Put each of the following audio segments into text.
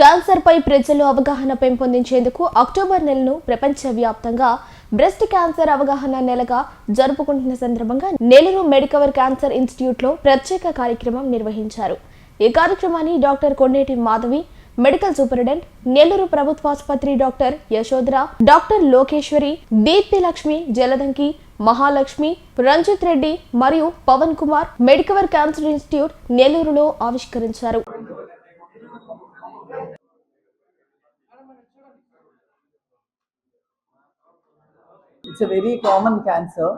Cancer పై ప్రజల్లో అవగాహన పెంపొందించేందుకు అక్టోబర్ నెలను ప్రపంచవ్యాప్తంగా బ్రెస్ట్ క్యాన్సర్ అవగాహన నెలగా జరుపుకుంటున్న సందర్భంగా నెల్లూరు మెడికవర్ క్యాన్సర్ ఇన్స్టిట్యూట్లో ప్రత్యేక కార్యక్రమం నిర్వహించారు. ఈ కార్యక్రమాన్ని doctor Kondeti Madhavi medical superintendent Nellore ప్రభుత్వాసుపత్రి doctor Yashodhara doctor Lokeshwari Deepti Lakshmi Jaladanki Mahalakshmi Ranjith Reddy మరియు Pavan Kumar Medicover cancer institute నెల్లూరులో ఆవిష్కరించారు. It's a very common cancer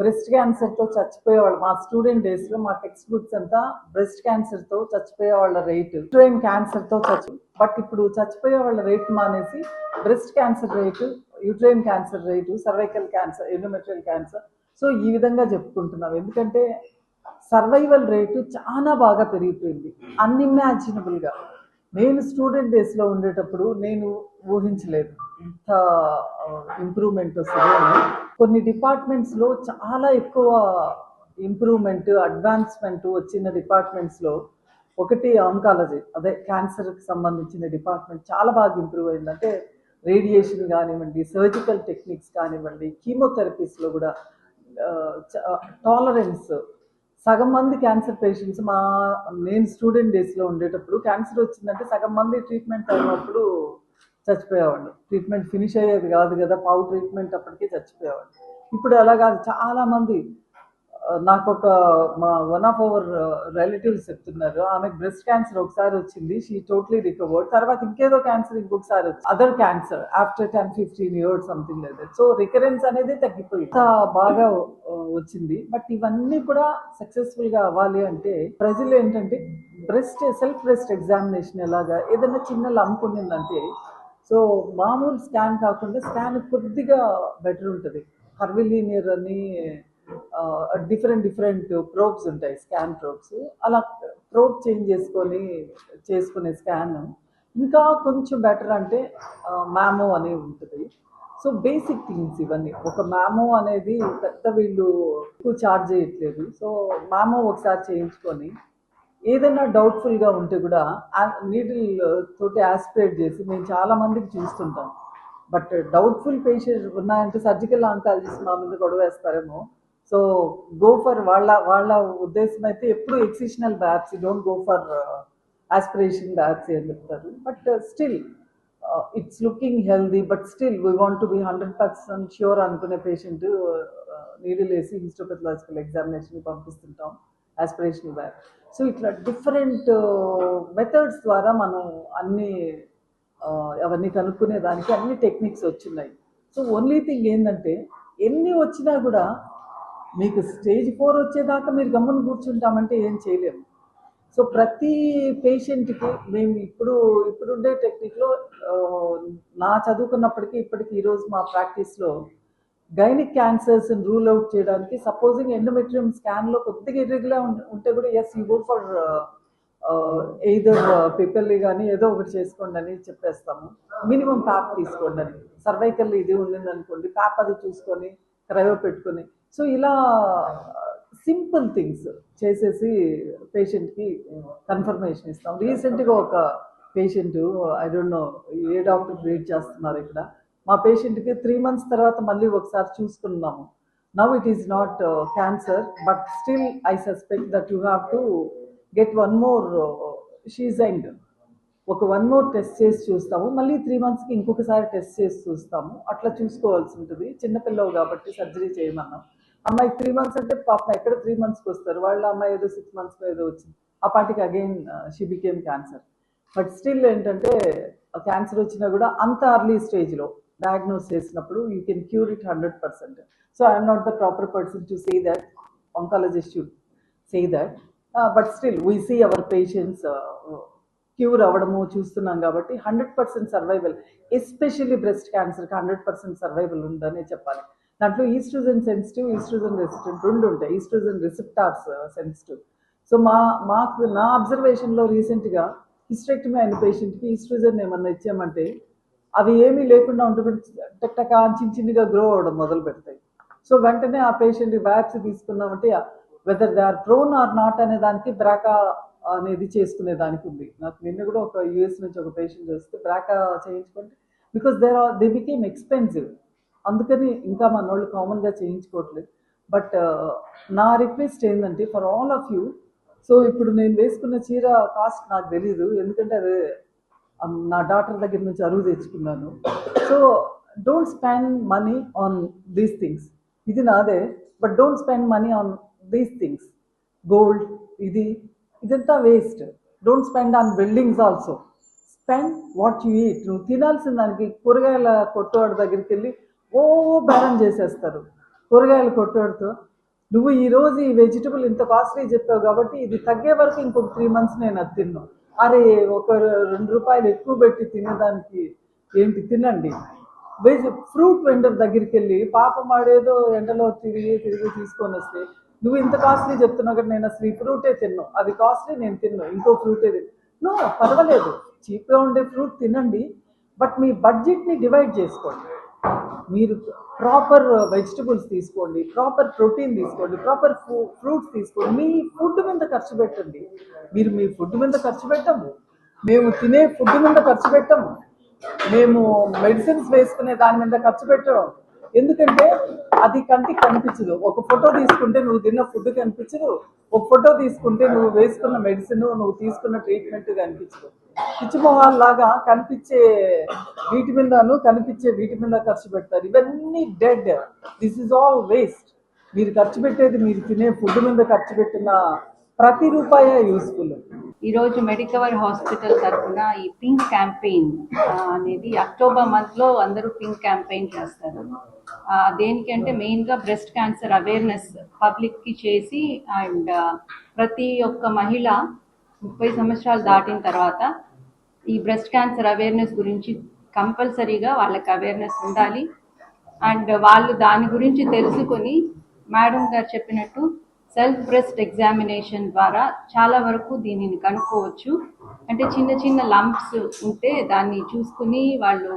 breast క్యాన్సర్తో చచ్చిపోయేవాళ్ళు మా స్టూడెంట్ డేస్లో మా టెక్స్ట్ బుక్స్ అంతా బ్రెస్ట్ క్యాన్సర్తో చచ్చిపోయే వాళ్ళ రేటు యుట్రైన్ క్యాన్సర్తో చచ్చి బట్ ఇప్పుడు చచ్చిపోయే వాళ్ళ రేట్ మానేసి breast cancer rate uterine cancer rate cervical cancer endometrial cancer so ఈ విధంగా చెప్పుకుంటున్నాం. ఎందుకంటే సర్వైవల్ రేటు చాలా బాగా పెరిగిపోయింది. అన్ఇమాజినబుల్గా నేను స్టూడెంట్ డేస్లో ఉండేటప్పుడు నేను ఊహించలేదు. ఇంత ఇంప్రూవ్మెంట్ వస్తుంది కొన్ని డిపార్ట్మెంట్స్లో చాలా ఎక్కువ ఇంప్రూవ్మెంట్ అడ్వాన్స్మెంట్ వచ్చిన డిపార్ట్మెంట్స్లో ఒకటి ఆంకాలజీ అదే క్యాన్సర్కి సంబంధించిన డిపార్ట్మెంట్ చాలా బాగా ఇంప్రూవ్ అయిందంటే రేడియేషన్ కానివ్వండి సర్జికల్ టెక్నిక్స్ కానివ్వండి కీమోథెరపీస్లో కూడా టాలరెన్స్ సగం మంది క్యాన్సర్ పేషెంట్స్ మా నేను స్టూడెంట్ డేస్లో ఉండేటప్పుడు క్యాన్సర్ వచ్చిందంటే సగం మంది ట్రీట్మెంట్ అయినప్పుడు చచ్చిపోయేవాళ్ళు. ట్రీట్మెంట్ ఫినిష్ అయ్యేది కాదు కదా పావు ట్రీట్మెంట్ అప్పటికే చచ్చిపోయేవాళ్ళు. ఇప్పుడు అలా కాదు చాలామంది నాకు ఒక మా వన్ ఆఫ్ అవర్ రిలేటివ్స్ చెప్తున్నారు. ఆమెకు బ్రెస్ట్ క్యాన్సర్ ఒకసారి వచ్చింది. షీ టోటలీ రికవర్డ్ తర్వాత ఇంకేదో క్యాన్సర్ ఇంకొకసారి వచ్చింది. Other cancer after ten fifteen years something లేదు సో రికరెన్స్ అనేది తగ్గిపోయింది. బాగా వచ్చింది. బట్ ఇవన్నీ కూడా సక్సెస్ఫుల్గా అవ్వాలి అంటే ప్రజలు ఏంటంటే బ్రెస్ట్ సెల్ఫ్ బ్రెస్ట్ ఎగ్జామినేషన్ ఎలాగా ఏదైనా చిన్న లంప్ ఉండిందంటే సో మామూలు స్కాన్ కాకుండా స్కాన్ కొద్దిగా బెటర్ ఉంటుంది. హర్విలీనియర్ అని డిఫరెంట్ డిఫరెంట్ ప్రోబ్స్ ఉంటాయి స్కాన్ ప్రోబ్స్. అలా ప్రోబ్ చేంజ్ చేసుకొని చేసుకునే స్కాన్. ఇంకా కొంచెం బెటర్ అంటే మ్యామో అని ఉంటుంది. సో బేసిక్ థింగ్స్ ఇవన్నీ. ఒక మ్యామో అనేది పెద్ద వీళ్ళు ఎక్కువ ఛార్జ్ చేయట్లేదు. సో మ్యామో ఒకసారి చేయించుకొని ఏదైనా డౌట్ఫుల్గా ఉంటే కూడా నీడిల్ తోటి ఆస్పిరేట్ చేసి మేము చాలా మందికి చూస్తుంటాం. బట్ డౌట్ఫుల్ పేషెంట్ ఉన్నాయంటే సర్జికల్ ఆంకాలజిస్ట్ మా మీద గొడవ వేస్తారేమో సో గో ఫర్ వాళ్ళ వాళ్ళ ఉద్దేశం అయితే ఎప్పుడు excisional biopsy don't go for aspiration biopsy అని చెప్తారు. But still it's looking healthy but still we want to be hundred percent sure అనుకునే పేషెంట్ నీడిల్ uh, వేసి హిస్టోపెథలాజికల్ ఎగ్జామినేషన్ పంపిస్తుంటాం ఆస్పిరేషన్ బ్యాప్ సో ఇట్లా డిఫరెంట్ మెథడ్స్ uh, ద్వారా మనం అన్ని uh, అవన్నీ కనుక్కునే దానికి అన్ని టెక్నిక్స్ వచ్చినాయి. సో ఓన్లీ థింగ్ ఏంటంటే ఎన్ని వచ్చినా కూడా మీకు స్టేజ్ ఫోర్ వచ్చేదాకా మీరు గమ్మున కూర్చుంటామంటే ఏం చేయలేము. సో ప్రతి పేషెంట్కి మేము ఇప్పుడు ఇప్పుడుండే టెక్నిక్లో నా చదువుకున్నప్పటికీ ఇప్పటికి ఈరోజు మా ప్రాక్టీస్లో గైనిక్ క్యాన్సర్స్ రూల్ అవుట్ చేయడానికి సపోజింగ్ ఎండోమెట్రియం స్కాన్లో కొద్దిగా ఇర్రెగ్యులర్ ఉంటే కూడా as you go for either పిపల్లి కానీ ఏదో ఒకటి చేసుకోండి అని చెప్పేస్తాము. మినిమం ప్యాప్ తీసుకోండి అని. సర్వైకల్ ఇది ఉండింది అనుకోండి ప్యాప్ అది చూసుకొని క్రయో పెట్టుకొని సో ఇలా సింపుల్ థింగ్స్ చేసేసి పేషెంట్కి కన్ఫర్మేషన్ ఇస్తాం. రీసెంట్గా ఒక patient I don't know A doctor treat చేస్తున్నారు ఇక్కడ? మా పేషెంట్కి త్రీ మంత్స్ తర్వాత మళ్ళీ ఒకసారి చూసుకున్నాము. Now it is not cancer but still I suspect that you have to get one more షీజైండ్ ఒక వన్ మోర్ టెస్ట్ చేసి చూస్తాము. మళ్ళీ త్రీ మంత్స్కి ఇంకొకసారి టెస్ట్ చేసి చూస్తాము. అట్లా చూసుకోవాల్సి ఉంటుంది. చిన్నపిల్లవు కాబట్టి సర్జరీ చేయమన్నాం. అమ్మాయి త్రీ మంత్స్ అంటే పాప ఎక్కడ త్రీ మంత్స్కి వస్తారు? వాళ్ళ అమ్మాయి ఏదో సిక్స్ మంత్స్కి ఏదో వచ్చింది. ఆ పాటికి again she became cancer but still ఏంటంటే క్యాన్సర్ వచ్చినా కూడా అంత అర్లీ స్టేజ్లో డయాగ్నోస్ చేసినప్పుడు you can cure it hundred percent so I'm not the proper person to say that oncologist should say that but still we see our patients cure అవ్వడము చూస్తున్నాం కాబట్టి hundred percent survival especially breast క్యాన్సర్కి hundred percent survival ఉందనే చెప్పాలి. దాంట్లో oestrogen sensitive oestrogen resistant రెండు ఉంటాయి oestrogen receptors sensitive uh, so మా మాకు నా అబ్జర్వేషన్లో రీసెంట్గా హిస్టెక్టమీ అయిన పేషెంట్కి ఈస్ట్రోజన్ ఏమన్నా ఇచ్చామంటే అవి ఏమీ లేకుండా ఉంటే టక్ చిన్న చిన్నగా గ్రో అవ్వడం మొదలు పెడతాయి. సో వెంటనే ఆ పేషెంట్ వ్యాక్స్ తీసుకున్నామంటే whether they are prone or not అనే దానికి బ్రాకా అనేది చేసుకునే దానికి ఉంది. నాకు నిన్న కూడా ఒక యూఎస్ నుంచి ఒక పేషెంట్ వస్తే బ్రాకా చేయించుకుంటే because there are they became expensive అందుకని ఇంకా మన వాళ్ళు కామన్గా చేయించుకోవట్లేదు. బట్ uh, నా రిక్వెస్ట్ ఏంటంటే for all of you so ఇప్పుడు నేను వేసుకున్న చీర కాస్ట్ నాకు తెలీదు. ఎందుకంటే అది um, నా డాక్టర్ దగ్గర నుంచి అరువు తెచ్చుకున్నాను. So don't spend money on these things ఇది నాదే. But don't spend money on these things gold ఇది ఇదంతా waste don't spend on buildings also spend what you eat నువ్వు తినాల్సిన దానికి కూరగాయల కొట్టువాడి దగ్గరికి వెళ్ళి ఓ బేరం చేసేస్తారు. కూరగాయల కొట్టువాడితో. నువ్వు ఈ రోజు ఈ వెజిటబుల్ ఇంత కాస్ట్లీ చెప్పావు కాబట్టి ఇది తగ్గే వరకు ఇంకొక త్రీ మంత్స్ నేను అది తిన్నాను అరే ఒక రెండు రూపాయలు ఎక్కువ పెట్టి తినేదానికి ఏంటి తినండి. వెజ్ ఫ్రూట్ వెండర్ దగ్గరికి వెళ్ళి పాపం వాడేదో ఎండలో తిరిగి తిరిగి తీసుకొని వస్తే నువ్వు ఇంత కాస్ట్లీ చెప్తున్నావు కదా నేను అసలు ఈ ఫ్రూటే తిన్నావు అది కాస్ట్లీ నేను తిన్నాను ఇంకో ఫ్రూటే తిన్నా. నో పర్వాలేదు. చీప్గా ఉండే ఫ్రూట్ తినండి. బట్ మీ బడ్జెట్ని డివైడ్ చేసుకోండి. మీరు ప్రాపర్ వెజిటబుల్స్ తీసుకోండి ప్రాపర్ ప్రోటీన్ తీసుకోండి ప్రాపర్ ఫ్రూట్స్ తీసుకోండి. మీ ఫుడ్ మీద ఖర్చు పెట్టండి. మీరు మీ ఫుడ్ మీద ఖర్చు పెట్టము. మేము తినే ఫుడ్ మీద ఖర్చు పెట్టము. మేము మెడిసిన్స్ వేసుకునే దాని మీద ఖర్చు పెట్టడం ఎందుకంటే అది కంటికి కనిపించదు. ఒక ఫోటో తీసుకుంటే నువ్వు తిన్న ఫుడ్ కనిపించదు. ఒక ఫోటో తీసుకుంటే నువ్వు వేసుకున్న మెడిసిన్ నువ్వు తీసుకున్న ట్రీట్మెంట్ కనిపించదు. పిచ్చిమొహాల్ లాగా కనిపించే వీటి మీదను కనిపించే వీటి మీద ఖర్చు పెడతారు. ఇవన్నీ dead. This is all waste మీరు ఖర్చు పెట్టేది మీరు తినే ఫుడ్ మీద ఖర్చు పెట్టిన ప్రతి రూపాయ యూస్ఫుల్ ఈరోజు మెడికవర్ హాస్పిటల్ తరఫున ఈ పింక్ క్యాంపెయిన్ అనేది అక్టోబర్ మంత్లో అందరూ పింక్ క్యాంపెయిన్ చేస్తారు. దేనికంటే మెయిన్గా బ్రెస్ట్ క్యాన్సర్ అవేర్నెస్ పబ్లిక్కి చేసి అండ్ ప్రతి ఒక్క మహిళ ముప్పై సంవత్సరాలు దాటిన తర్వాత ఈ బ్రెస్ట్ క్యాన్సర్ అవేర్నెస్ గురించి కంపల్సరీగా వాళ్ళకి అవేర్నెస్ ఉండాలి. అండ్ వాళ్ళు దాని గురించి తెలుసుకొని మేడం గారు చెప్పినట్టు సెల్ఫ్ బ్రెస్ట్ ఎగ్జామినేషన్ ద్వారా చాలా వరకు దీనిని కనుక్కోవచ్చు. అంటే చిన్న చిన్న లంప్స్ ఉంటే దాన్ని చూసుకుని వాళ్ళు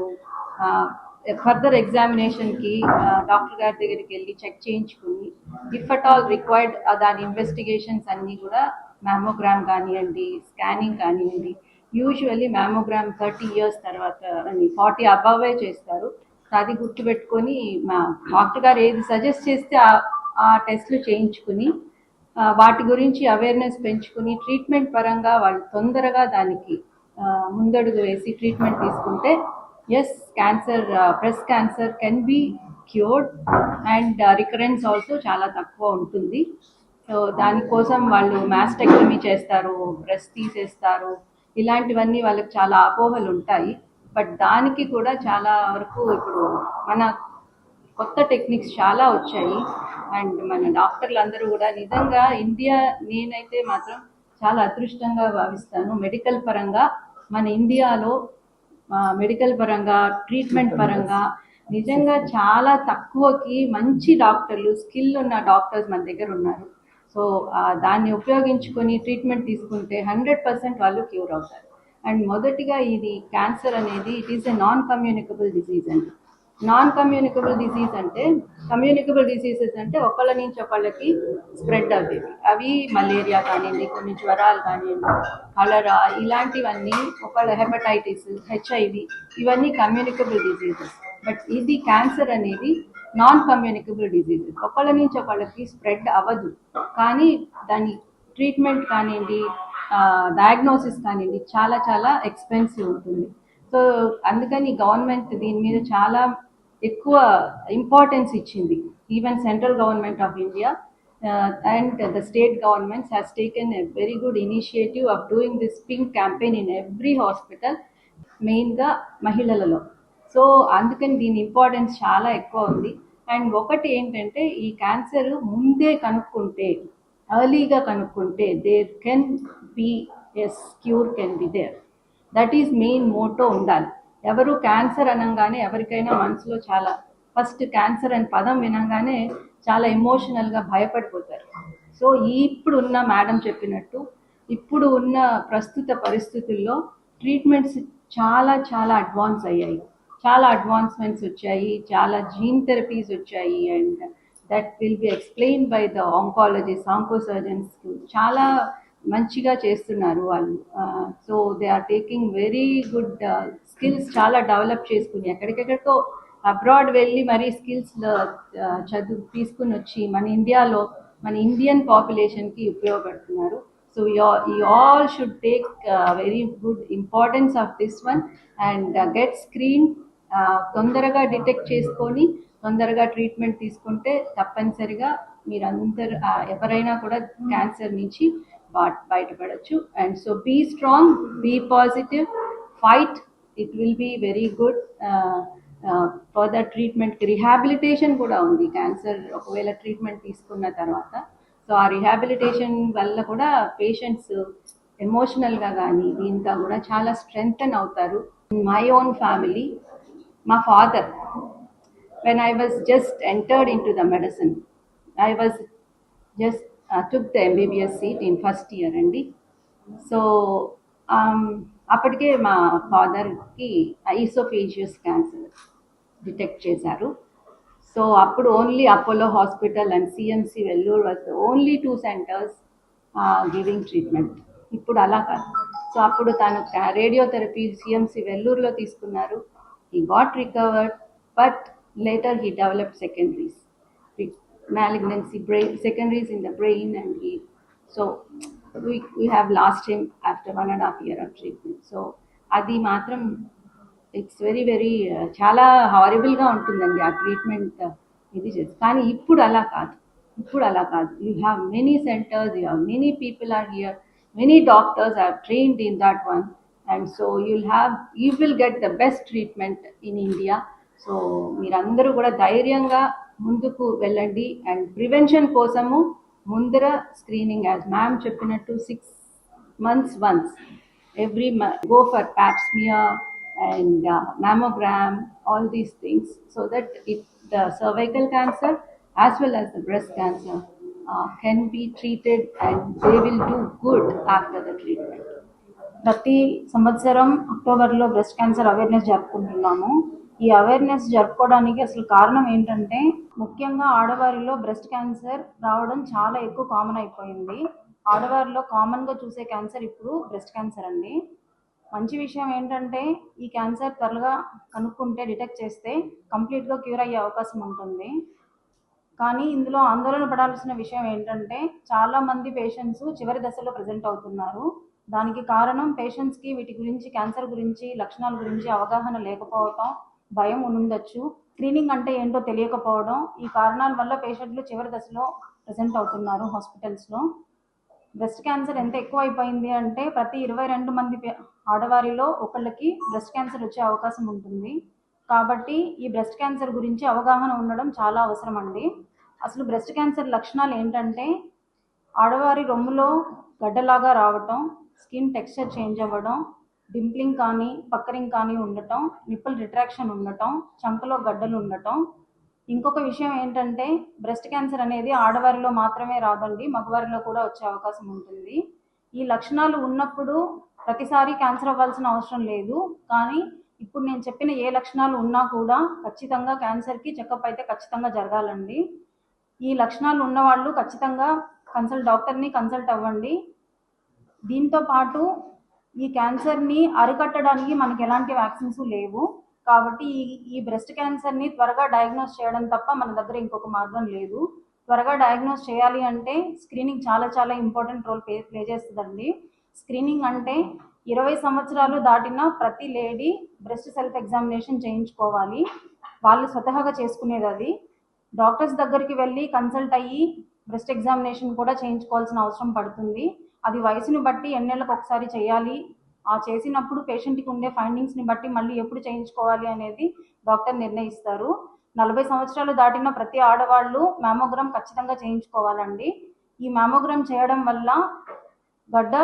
ఫర్దర్ ఎగ్జామినేషన్కి డాక్టర్ గారి దగ్గరికి వెళ్ళి చెక్ చేయించుకుని ఇఫ్ అట్ ఆల్ రిక్వైర్డ్ దాని ఇన్వెస్టిగేషన్స్ అన్నీ కూడా మ్యామోగ్రామ్ కానివ్వండి స్కానింగ్ కానివ్వండి యూజువల్లీ మ్యామోగ్రామ్ థర్టీ ఇయర్స్ తర్వాత ఫార్టీ అబవే చేస్తారు. అది గుర్తుపెట్టుకొని మా డాక్టర్ గారు ఏది సజెస్ట్ చేస్తే ఆ- టెస్ట్లు చేయించుకుని వాటి గురించి అవేర్నెస్ పెంచుకుని ట్రీట్మెంట్ పరంగా వాళ్ళు తొందరగా దానికి ముందడుగు వేసి ట్రీట్మెంట్ తీసుకుంటే yes cancer breast cancer can be cured and recurrence also చాలా తక్కువ ఉంటుంది. సో దానికోసం వాళ్ళు మాస్టెక్టమీ చేస్తారు బ్రెస్ట్ తీసేస్తారు ఇలాంటివన్నీ వాళ్ళకి చాలా అపోహలు ఉంటాయి. బట్ దానికి కూడా చాలా వరకు ఇప్పుడు మన కొత్త టెక్నిక్స్ చాలా వచ్చాయి. అండ్ మన డాక్టర్లు అందరూ కూడా నిజంగా ఇండియా నేనైతే మాత్రం చాలా అదృష్టంగా భావిస్తాను. మెడికల్ పరంగా మన ఇండియాలో మెడికల్ పరంగా ట్రీట్మెంట్ పరంగా నిజంగా చాలా తక్కువకి మంచి డాక్టర్లు స్కిల్ ఉన్న డాక్టర్స్ మన దగ్గర ఉన్నారు. సో దాన్ని ఉపయోగించుకొని ట్రీట్మెంట్ తీసుకుంటే హండ్రెడ్ పర్సెంట్ వాళ్ళు క్యూర్ అవుతారు. అండ్ మొదటిగా ఇది క్యాన్సర్ అనేది it is a non communicable disease అండి. నాన్ కమ్యూనికబుల్ డిసీజ్ అంటే కమ్యూనికబుల్ డిసీజెస్ అంటే ఒకళ్ళ నుంచి ఒకళ్ళకి స్ప్రెడ్ అవ్వేవి. అవి మలేరియా కానివ్వండి కొన్ని జ్వరాలు కానివ్వండి కలరా ఇలాంటివన్నీ ఒకళ్ళ హెపటైటిస్ హెచ్ఐవి ఇవన్నీ కమ్యూనికబుల్ డిసీజెస్ బట్ ఇది క్యాన్సర్ అనేది నాన్ కమ్యూనికబుల్ డిసీజెస్ ఒకళ్ళ నుంచి ఒకళ్ళకి స్ప్రెడ్ అవ్వదు. కానీ దాని ట్రీట్మెంట్ కానివ్వండి డయాగ్నోసిస్ కానివ్వండి చాలా చాలా ఎక్స్పెన్సివ్ ఉంటుంది. సో అందుకని గవర్నమెంట్ దీని మీద చాలా ఎక్కువ ఇంపార్టెన్స్ ఇచ్చింది. Even central government of India and the state governments has taken a very good initiative of doing this pink campaign in every hospital మెయిన్గా మహిళలలో. సో అందుకని దీని ఇంపార్టెన్స్ చాలా ఎక్కువ ఉంది. అండ్ ఒకటి ఏంటంటే ఈ క్యాన్సర్ ముందే కనుక్కుంటే ఎర్లీగా కనుక్కుంటే there can be yes cure can be there that is main motto ఉండాలి. ఎవరు క్యాన్సర్ అనగానే ఎవరికైనా మనసులో చాలా ఫస్ట్ క్యాన్సర్ అనే పదం వినగానే చాలా ఎమోషనల్గా భయపడిపోతారు. సో ఇప్పుడు ఉన్న మేడం చెప్పినట్టు ఇప్పుడు ఉన్న ప్రస్తుత పరిస్థితుల్లో ట్రీట్మెంట్స్ చాలా చాలా అడ్వాన్స్ అయ్యాయి. చాలా అడ్వాన్స్మెంట్స్ వచ్చాయి చాలా జీన్ థెరపీస్ వచ్చాయి and that will be explain by the oncology onco surgeons చాలా మంచిగా చేస్తున్నారు వాళ్ళు. So they are taking very good skills చాలా డెవలప్ చేసుకుని ఎక్కడికెక్కడికో అబ్రాడ్ వెళ్ళి మరీ స్కిల్స్ చదువు తీసుకుని వచ్చి మన ఇండియాలో మన ఇండియన్ పాపులేషన్కి ఉపయోగపడుతున్నారు. So you all should take very good importance of this one and get screen తొందరగా డిటెక్ట్ చేసుకొని తొందరగా ట్రీట్మెంట్ తీసుకుంటే తప్పనిసరిగా మీరందరూ ఎవరైనా కూడా క్యాన్సర్ నుంచి బయటపడచ్చు. And so be strong be positive fight it will be very good further treatment rehabilitation కూడా ఉంది. క్యాన్సర్ ఒకవేళ ట్రీట్మెంట్ తీసుకున్న తర్వాత. సో ఆ రిహాబిలిటేషన్ వల్ల కూడా పేషెంట్స్ ఎమోషనల్గా కానీ దీంతో కూడా చాలా స్ట్రెంగ్తన్ అవుతారు. మై ఓన్ ఫ్యామిలీ మా father when I was just entered in to the medicine I was just took the MBBS seat in first year అండి. సో అప్పటికే మా ఫాదర్కి ఐసోఫేజియస్ క్యాన్సర్ డిటెక్ట్ చేశారు. సో అప్పుడు only Apollo hospital and CMC Vellore was only two centres giving treatment ఇప్పుడు అలా కాదు. So అప్పుడు తను రేడియోథెరపీ సిఎంసి వెల్లూరులో తీసుకున్నారు. He got recovered but later he developed secondaries malignancy brain secondaries in the brain and he so we, we have lost him after one and a half year of treatment. So అది మాత్రం it's very very చాలా హారబుల్గా ఉంటుందండి ఆ treatment ఇది చేసి కానీ ఇప్పుడు అలా కాదు ఇప్పుడు అలా కాదు you have many centres you have many people are here many doctors are trained in that one and so you'll have you will get the best treatment in India so మీరందరూ కూడా ధైర్యంగా ముందుకు వెళ్ళండి. అండ్ ప్రివెన్షన్ కోసము ముందర screening as ma'am చెప్పినట్టు six months once every go for pap smear and mammogram all these things so that it the cervical cancer as well as the breast cancer can be treated and they will do good after the treatment ప్రతి సంవత్సరం అక్టోబర్లో breast cancer awareness జరుపుకుంటున్నాము. ఈ awareness జరుపుకోవడానికి అసలు కారణం ఏంటంటే ముఖ్యంగా ఆడవారిలో బ్రెస్ట్ క్యాన్సర్ రావడం చాలా ఎక్కువ కామన్ అయిపోయింది. ఆడవారిలో కామన్గా చూసే క్యాన్సర్ ఇప్పుడు బ్రెస్ట్ క్యాన్సర్ అండి. మంచి విషయం ఏంటంటే ఈ క్యాన్సర్ త్వరగా కనుక్కుంటే డిటెక్ట్ చేస్తే కంప్లీట్గా క్యూర్ అయ్యే అవకాశం ఉంటుంది. కానీ ఇందులో ఆందోళన పడాల్సిన విషయం ఏంటంటే చాలామంది పేషెంట్స్ చివరి దశలో ప్రజెంట్ అవుతున్నారు. దానికి కారణం పేషెంట్స్కి వీటి గురించి క్యాన్సర్ గురించి లక్షణాల గురించి అవగాహన లేకపోవటం భయం ఉండొచ్చు స్క్రీనింగ్ అంటే ఏంటో తెలియకపోవడం ఈ కారణాల వల్ల పేషెంట్లు చివరి దశలో ప్రజెంట్ అవుతున్నారు హాస్పిటల్స్లో బ్రెస్ట్ క్యాన్సర్ ఎంత ఎక్కువ అయిపోయింది అంటే ప్రతి ఇరవై రెండు మంది పే- ఆడవారిలో ఒకళ్ళకి బ్రెస్ట్ క్యాన్సర్ వచ్చే అవకాశం ఉంటుంది. కాబట్టి ఈ బ్రెస్ట్ క్యాన్సర్ గురించి అవగాహన ఉండడం చాలా అవసరం అండి. అసలు బ్రెస్ట్ క్యాన్సర్ లక్షణాలు ఏంటంటే ఆడవారి రొమ్ములో గడ్డలాగా రావటం స్కిన్ టెక్స్చర్ చేంజ్ అవ్వడం డింప్లింగ్ కానీ పక్కరింగ్ కానీ ఉండటం నిప్పుల్ రిట్రాక్షన్ ఉండటం చంకలో గడ్డలు ఉండటం. ఇంకొక విషయం ఏంటంటే బ్రెస్ట్ క్యాన్సర్ అనేది ఆడవారిలో మాత్రమే రాదండి మగవారిలో కూడా వచ్చే అవకాశం ఉంటుంది. ఈ లక్షణాలు ఉన్నప్పుడు ప్రతిసారి క్యాన్సర్ అవ్వాల్సిన అవసరం లేదు కానీ ఇప్పుడు నేను చెప్పిన ఏ లక్షణాలు ఉన్నా కూడా ఖచ్చితంగా క్యాన్సర్కి చెకప్ అయితే ఖచ్చితంగా జరగాలండి. ఈ లక్షణాలు ఉన్నవాళ్ళు ఖచ్చితంగా కన్సల్ట్ డాక్టర్ని కన్సల్ట్ అవ్వండి. దీంతో పాటు ఈ క్యాన్సర్ని అరికట్టడానికి మనకి ఎలాంటి వ్యాక్సిన్స్ లేవు. కాబట్టి ఈ ఈ బ్రెస్ట్ క్యాన్సర్ని త్వరగా డయాగ్నోస్ చేయడం తప్ప మన దగ్గర ఇంకొక మార్గం లేదు. త్వరగా డయాగ్నోస్ చేయాలి అంటే స్క్రీనింగ్ చాలా చాలా ఇంపార్టెంట్ రోల్ ప్లే ప్లే చేస్తుందండి. స్క్రీనింగ్ అంటే ఇరవై సంవత్సరాలు దాటిన ప్రతి లేడీ బ్రెస్ట్ సెల్ఫ్ ఎగ్జామినేషన్ చేయించుకోవాలి. వాళ్ళు స్వతహాగా చేసుకునేది అది. డాక్టర్స్ దగ్గరికి వెళ్ళి కన్సల్ట్ అయ్యి బ్రెస్ట్ ఎగ్జామినేషన్ కూడా చేయించుకోవాల్సిన అవసరం పడుతుంది. అది వయసుని బట్టి ఎన్నేళ్ళకి ఒకసారి చేయాలి. ఆ చేసినప్పుడు పేషెంట్కి ఉండే ఫైండింగ్స్ని బట్టి మళ్ళీ ఎప్పుడు చేయించుకోవాలి అనేది డాక్టర్ నిర్ణయిస్తారు. నలభై సంవత్సరాలు దాటిన ప్రతి ఆడవాళ్ళు మ్యామోగ్రామ్ ఖచ్చితంగా చేయించుకోవాలండి. ఈ మ్యామోగ్రామ్ చేయడం వల్ల గడ్డ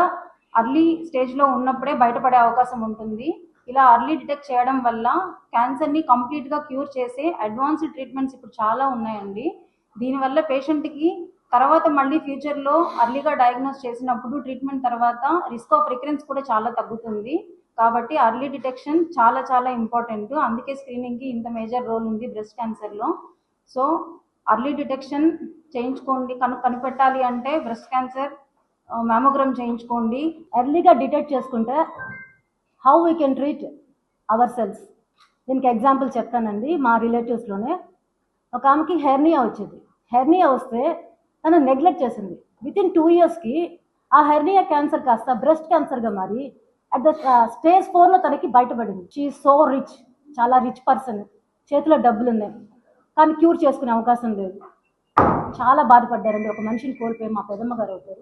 అర్లీ స్టేజ్లో ఉన్నప్పుడే బయటపడే అవకాశం ఉంటుంది. ఇలా అర్లీ డిటెక్ట్ చేయడం వల్ల క్యాన్సర్ని కంప్లీట్గా క్యూర్ చేసే అడ్వాన్స్డ్ ట్రీట్మెంట్స్ ఇప్పుడు చాలా ఉన్నాయండి. దీనివల్ల పేషెంట్కి తర్వాత మళ్ళీ ఫ్యూచర్లో అర్లీగా డయాగ్నోస్ చేసినప్పుడు ట్రీట్మెంట్ తర్వాత రిస్క్ ఆఫ్ రికరెన్స్ కూడా చాలా తగ్గుతుంది. కాబట్టి అర్లీ డిటెక్షన్ చాలా చాలా ఇంపార్టెంట్ అందుకే స్క్రీనింగ్కి ఇంత మేజర్ రోల్ ఉంది బ్రెస్ట్ క్యాన్సర్లో సో అర్లీ డిటెక్షన్ చేయించుకోండి. కను కనిపెట్టాలి అంటే బ్రెస్ట్ క్యాన్సర్ మ్యామోగ్రామ్ చేయించుకోండి. ఎర్లీగా డిటెక్ట్ చేసుకుంటే how we can treat our cells దీనికి ఎగ్జాంపుల్ చెప్తానండి మా రిలేటివ్స్లోనే ఒక ఆమెకి హెర్నియా వచ్చేది. హెర్నియా వస్తే తను నెగ్లెక్ట్ చేసింది. విత్ ఇన్ టూ ఇయర్స్కి ఆ హెర్నియా క్యాన్సర్ కాస్త బ్రెస్ట్ క్యాన్సర్గా మారి అట్ ద స్టేజ్ ఫోర్లో తనకి బయటపడింది. షీ సో రిచ్ చాలా రిచ్ పర్సన్ చేతిలో డబ్బులు ఉన్నాయి కానీ క్యూర్ చేసుకునే అవకాశం లేదు. చాలా బాధపడ్డారండి. ఒక మనిషిని కోల్పోయి మా పెదమ్మ గారు అవుతారు.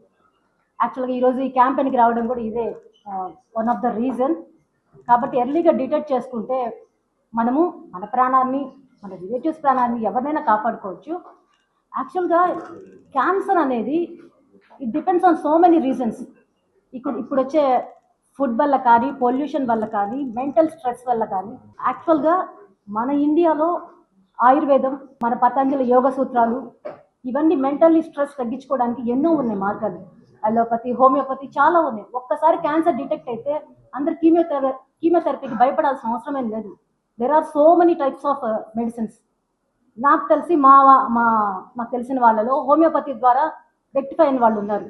యాక్చువల్గా ఈరోజు ఈ క్యాంపెయిన్కి రావడం కూడా ఇదే వన్ ఆఫ్ ద రీజన్ కాబట్టి ఎర్లీగా డిటెక్ట్ చేసుకుంటే మనము మన ప్రాణాన్ని మన రిలేటివ్స్ ప్రాణాన్ని ఎవరినైనా కాపాడుకోవచ్చు. యాక్చువల్గా క్యాన్సర్ అనేది it depends on so many reasons ఇప్పుడు ఇప్పుడు వచ్చే ఫుడ్ వల్ల కానీ పొల్యూషన్ వల్ల కానీ మెంటల్ స్ట్రెస్ వల్ల కానీ యాక్చువల్గా మన ఇండియాలో ఆయుర్వేదం మన పతంజలి యోగ సూత్రాలు ఇవన్నీ మెంటల్లీ స్ట్రెస్ తగ్గించుకోవడానికి ఎన్నో ఉన్నాయి మార్గాలు. అలోపతి హోమియోపతి చాలా ఉన్నాయి. ఒక్కసారి క్యాన్సర్ డిటెక్ట్ అయితే అందరు కీమియోథెరపీ కీమియోథెరపీకి భయపడాల్సిన అవసరం ఏం లేదు there are so many types of medicines నాకు తెలిసి మా మా మాకు తెలిసిన వాళ్ళలో హోమియోపతి ద్వారా రెక్టిఫై అయిన వాళ్ళు ఉన్నారు.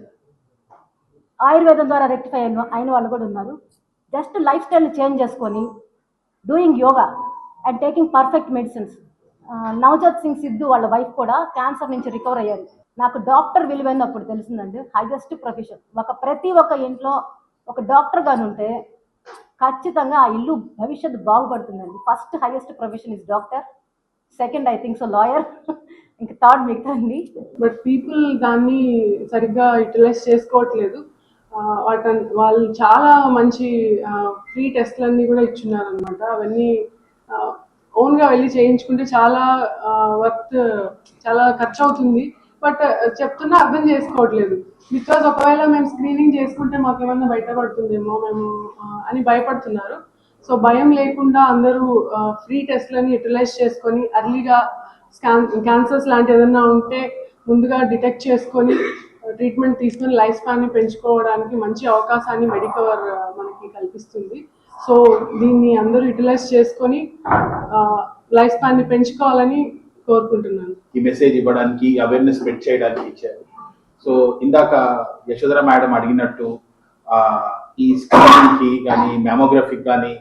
ఆయుర్వేదం ద్వారా రెక్టిఫై అయిన అయిన వాళ్ళు కూడా ఉన్నారు. జస్ట్ లైఫ్ స్టైల్ని చేంజ్ చేసుకొని doing yoga and taking perfect medicines. Navjot Singh Sidhu వాళ్ళ వైఫ్ కూడా క్యాన్సర్ నుంచి రికవర్ అయ్యారు. నాకు డాక్టర్ విలువైన అప్పుడు తెలిసిందండి హైయెస్ట్ ప్రొఫెషన్. ఒక ప్రతి ఒక్క ఇంట్లో ఒక డాక్టర్ గాని ఉంటే ఖచ్చితంగా ఆ ఇల్లు భవిష్యత్తు బాగుపడుతుందండి. First highest profession is doctor. Second I think so lawyer ఇంకా థర్డ్ మిగతా అండి బట్ పీపుల్ దాన్ని సరిగ్గా యూటిలైజ్ చేసుకోవట్లేదు. వాటన్ వాటి వాళ్ళు చాలా మంచి ఫ్రీ టెస్ట్లన్నీ కూడా ఇచ్చున్నారు అనమాట అవన్నీ ఓన్గా వెళ్ళి చేయించుకుంటే చాలా వర్త్ చాలా ఖర్చు అవుతుంది బట్ చెప్తున్నా అర్థం చేసుకోవట్లేదు. బికాజ్ ఒకవేళ మేము స్క్రీనింగ్ చేసుకుంటే మాకు ఏమైనా బయటపడుతుందేమో మేము అని భయపడుతున్నారు. సో భయం లేకుండా అందరూ ఫ్రీ టెస్ట్లని యూటిలైజ్ చేసుకొని అర్లీగా స్కాన్ క్యాన్సర్స్ లాంటి ఏదైనా ఉంటే ముందుగా డిటెక్ట్ చేసుకొని ట్రీట్మెంట్ తీసుకొని లైఫ్ స్పాన్ని పెంచుకోవడానికి మంచి అవకాశాన్ని మెడికవర్ మనకి కల్పిస్తుంది. సో దీన్ని అందరూ యూటిలైజ్ చేసుకొని లైఫ్ స్పాన్ని పెంచుకోవాలని కోరుకుంటున్నాను. ఈ మెసేజ్ ఇవ్వడానికి అవేర్నెస్ స్ప్రెడ్ చేయడానికి ఇచ్చారు. సో ఇందాక యశోధర మేడం అడిగినట్టు ఈ స్కానింగ్కి కానీ మ్యామోగ్రఫీకి కానీ